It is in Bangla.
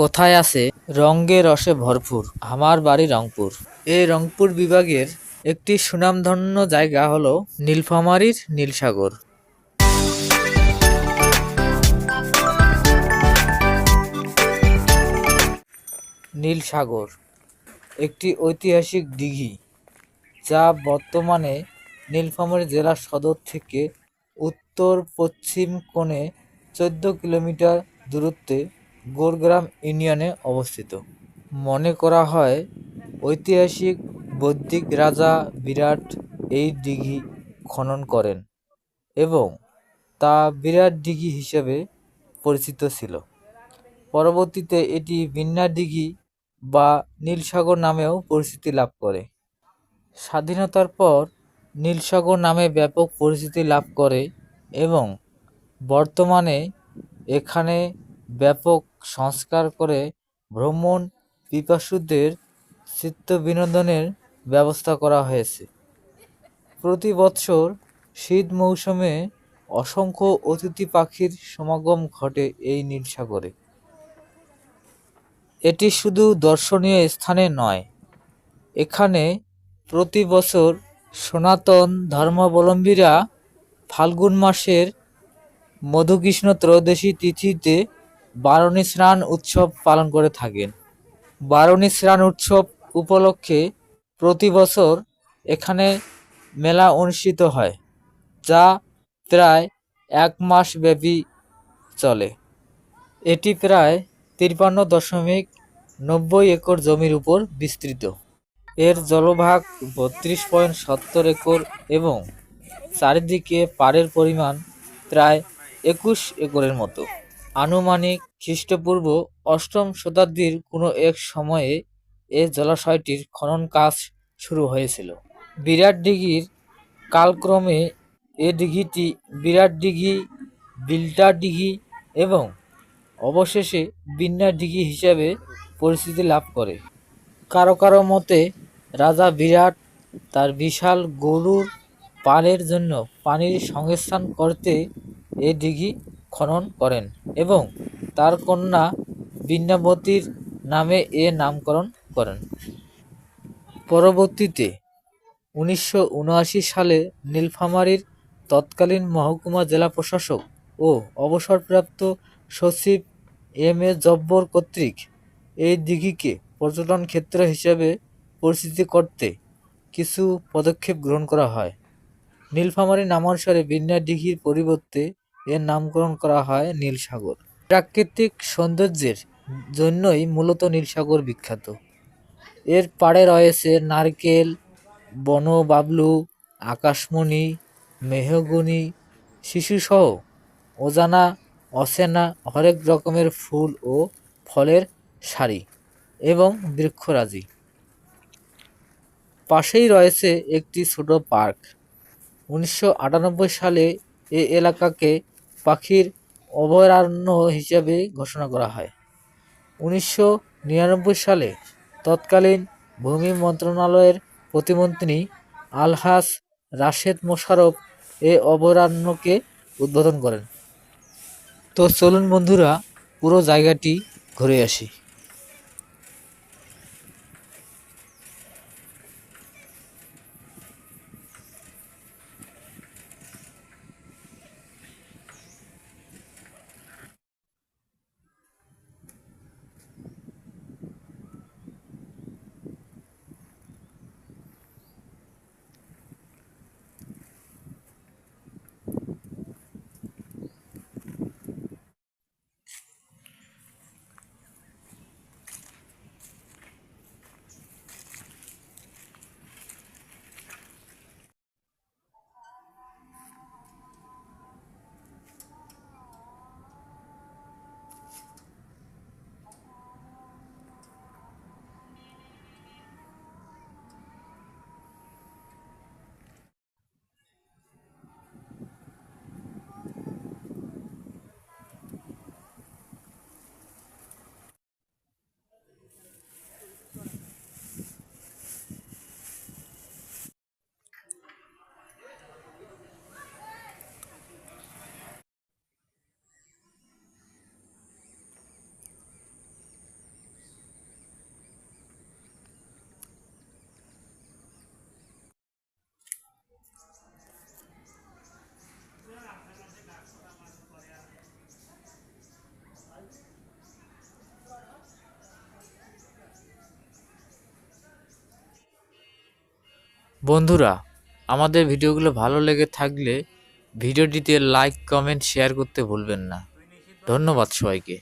কথায় আছে? রঙ্গে রসে ভরপুর। আমার বাড়ি রংপুর। এই রংপুর বিভাগের একটি সুনামধন্য জায়গা হলো নীলফামারীর নীলসাগর। নীলসাগর একটি ঐতিহাসিক দিঘি, যা বর্তমানে নীলফামারী জেলা সদর থেকে উত্তর পশ্চিম কোণে চোদ্দ কিলোমিটার দূরত্বে গোরগ্রাম ইউনিয়নে অবস্থিত। মনে করা হয়, ঐতিহাসিক বৌদ্ধিক রাজা বিরাট এই দিঘি খনন করেন এবং তা বিরাট দিঘি হিসেবে পরিচিত ছিল। পরবর্তীতে এটি বিন্যা দিঘি বা নীলসাগর নামেও পরিচিতি লাভ করে। স্বাধীনতার পর নীলসাগর নামে ব্যাপক পরিচিতি লাভ করে এবং বর্তমানে এখানে ব্যাপক সংস্কার করে ভ্রমণ পিপাসুদের চিত্ত বিনোদনের ব্যবস্থা করা হয়েছে। প্রতি বৎসর শীত মৌসুমে অসংখ্য অতিথি পাখির সমাগম ঘটে এই নীলসাগরে। এটি শুধু দর্শনীয় স্থানে নয়, এখানে প্রতি বছর সনাতন ধর্মাবলম্বীরা ফাল্গুন মাসের মধুকৃষ্ণ ত্রয়োদশী তিথিতে বারণী স্নান উৎসব পালন করে থাকেন। বারণী স্নান উৎসব উপলক্ষে প্রতি বছর এখানে মেলা অনুষ্ঠিত হয়, যা প্রায় এক মাস ব্যাপী চলে। এটি প্রায় তিপ্পান্ন দশমিক নব্বই একর জমির উপর বিস্তৃত। এর জলভাগ বত্রিশ পয়েন্ট সত্তর একর এবং চারিদিকে পাড়ের পরিমাণ প্রায় একুশ একরের মতো। আনুমানিক খ্রিস্টপূর্ব অষ্টম শতাব্দীর কোনো এক সময়ে এ জলাশয়টির খনন কাজ শুরু হয়েছিল। বিরাট দিঘির কালক্রমে এ দিঘিটি বিরাট দিঘি বিল্টার দিঘি এবং অবশেষে বিন্যার দিঘি হিসাবে পরিচিতি লাভ করে। কারও কারও মতে, রাজা বিরাট তার বিশাল গরুর পালের জন্য পানির সংস্থান করতে এ দিঘি খনন করেন এবং তার কন্যা বিন্যাবতীর নামে এ নামকরণ করেন। পরবর্তীতে উনিশশো উনআশি সালে নীলফামারীর তৎকালীন মহকুমা জেলা প্রশাসক ও অবসরপ্রাপ্ত সচিব এম এ জব্বর কর্তৃক এই দিঘিকে পর্যটন ক্ষেত্র হিসেবে পরিচিতি করতে কিছু পদক্ষেপ গ্রহণ করা হয়। নীলফামারী নামানুসারে বিন্যা দিঘির পরিবর্তে এর নামকরণ করা হয় নীলসাগর প্রাকৃতিক সৌন্দর্যের জন্যই মূলত নীলসাগর বিখ্যাত। এর পাড়ে রয়েছে নারকেল, বনবাবলু, আকাশমণি, মেহগনি, শিশুসহ অজানা, অচেনা হরেক রকমের ফুল ও ফলের সারি এবং বৃক্ষরাজি। পাশেই রয়েছে একটি ছোট পার্ক। উনিশশো আটানব্বই সালে এ এলাকাকে পাখির অভয়ারণ্য হিসাবে ঘোষণা করা হয়। উনিশশো নিরানব্বই সালে তৎকালীন ভূমি মন্ত্রণালয়ের প্রতিমন্ত্রী আলহাস রাশেদ মোশারফ এ অভয়ারণ্যকে উদ্বোধন করেন। তো চলুন বন্ধুরা, পুরো জায়গাটি ঘুরে আসি। বন্ধুরা, আমাদের ভিডিওগুলো ভালো লেগে থাকলে ভিডিওটিতে লাইক কমেন্ট শেয়ার করতে ভুলবেন না। ধন্যবাদ সবাইকে।